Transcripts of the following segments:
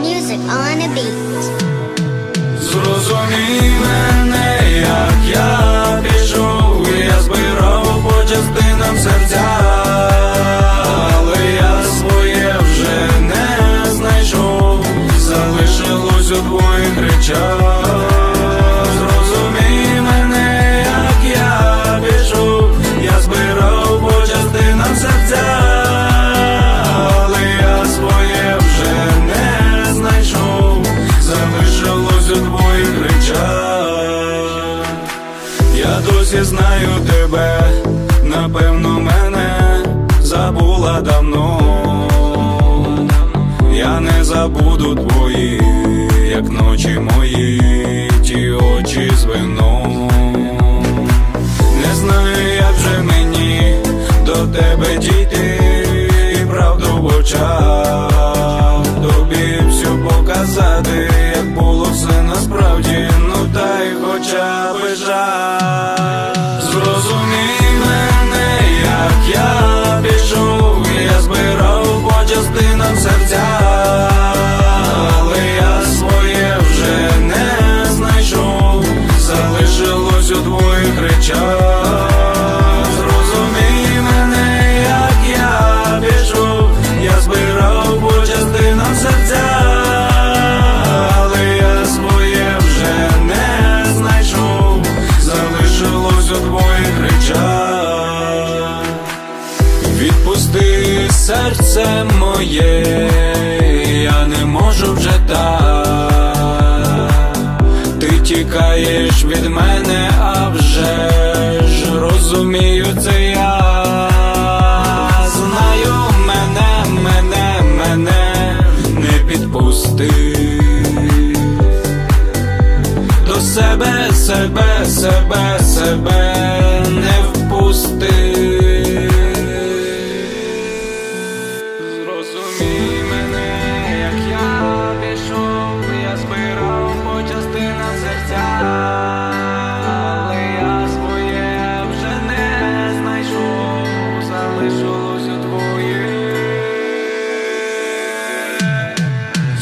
music on a beat. Зрозумій мене, як я пішов, я збирав по частинам серця, але я своє вже не знайшов, залишилось у твоїх речах. Знаю тебе, напевно, мене забула давно. Я не забуду твої, як ночі речах. Зрозумій мене, як я пішов, я збирав по частинам серця, але я своє вже не знайшов, залишилось у твоїх речах. Відпусти серце моє, я не можу вже так. Ти тікаєш від мене, розумію це я. Знаю мене, мене, мене не підпусти. До себе, себе, себе, себе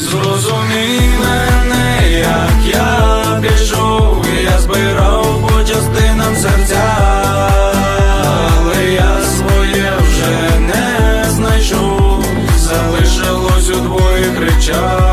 Зрозумій мене, як я біжу, я збирав по частинам серця, але я своє вже не знайшов, залишилось у удвоє крича.